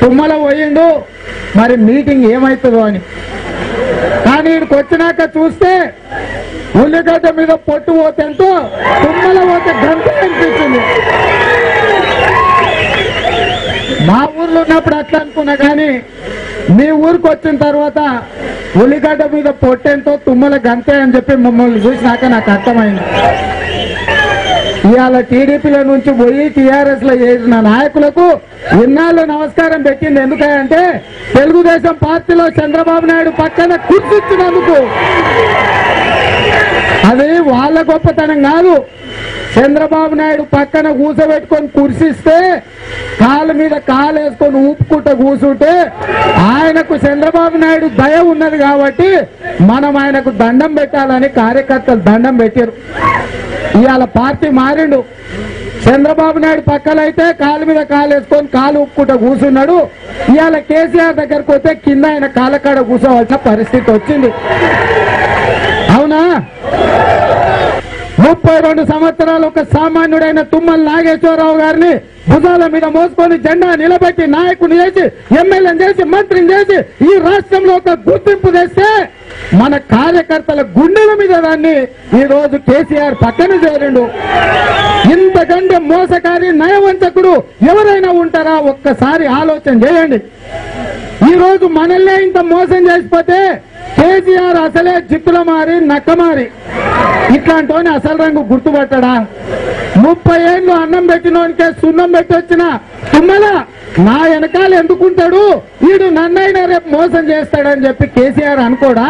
తుమ్మల పోయిండు. మరి మీటింగ్ ఏమవుతుందో అని. కానీ ఇక్కడికి వచ్చినాక చూస్తే ఉల్లిగడ్డ మీద పొట్టు పోతేంతో తుమ్మల పోతే గంట అనిపించింది. మా ఊర్లో ఉన్నప్పుడు అట్లా అనుకున్నా కానీ మీ ఊరికి వచ్చిన తర్వాత ఉల్లిగడ్డ మీద పొట్టెంతో తుమ్మల గంతే అని చెప్పి మమ్మల్ని చూసినాక నాకు అర్థమైంది. ఇవాళ టీడీపీలో నుంచి పోయి టీఆర్ఎస్లో చేసిన నాయకులకు ఇన్నాళ్ళు నమస్కారం పెట్టింది. ఎందుకంటే తెలుగుదేశం పార్టీలో చంద్రబాబు నాయుడు పక్కన కుర్చిచ్చినందుకు. అది వాళ్ళ గొప్పతనం కాదు. చంద్రబాబు నాయుడు పక్కన కూసబెట్టుకొని కురిసిస్తే కాలు మీద కాలు వేసుకొని ఊపుకుంటూ కూర్చుంటే ఆయనకు చంద్రబాబు నాయుడు దయ ఉన్నది కాబట్టి మనం ఆయనకు దండం పెట్టాలని కార్యకర్తలు దండం పెట్టారు. ఇవాళ పార్టీ మారిండు. చంద్రబాబు నాయుడు పక్కలైతే కాలు మీద కాలు వేసుకొని కాలు ఉప్పుకుంటూ కూర్చున్నాడు ఇవాళ కేసీఆర్ దగ్గరకు వస్తే కింద ఆయన కాలకాడ కూర్చోవలసిన పరిస్థితి వచ్చింది అవునా ముప్పై రెండు సంవత్సరాలు ఒక సామాన్యుడైన తుమ్మల నాగేశ్వరరావు గారిని భుజాల మీద మోసుకొని జెండా నిలబెట్టి నాయకుని చేసి ఎమ్మెల్యేని చేసి మంత్రిని చేసి ఈ రాష్ట్రంలో ఒక గుర్తింపు తెస్తే మన కార్యకర్తల గుండెల మీద దాన్ని ఈ రోజు కేసీఆర్ పక్కన చేరిండు. ఇంతకంటే మోసకారి నయవంచకుడు ఎవరైనా ఉంటారా? ఒక్కసారి ఆలోచన చేయండి. ఈ రోజు మనల్నే ఇంత మోసం చేసిపోతే కేసీఆర్ అసలే జిత్తుల మారి నక్క మారి. ఇట్లాంటి అసలు రంగు గుర్తుపట్టడా? ముప్పై ఏళ్ళు అన్నం పెట్టినోనికే సున్నం పెట్టి వచ్చిన తుమ్మల నా వెనకాల ఎందుకుంటాడు? వీడు నన్నైనా రేపు మోసం చేస్తాడని చెప్పి కేసీఆర్ అనుకోడా?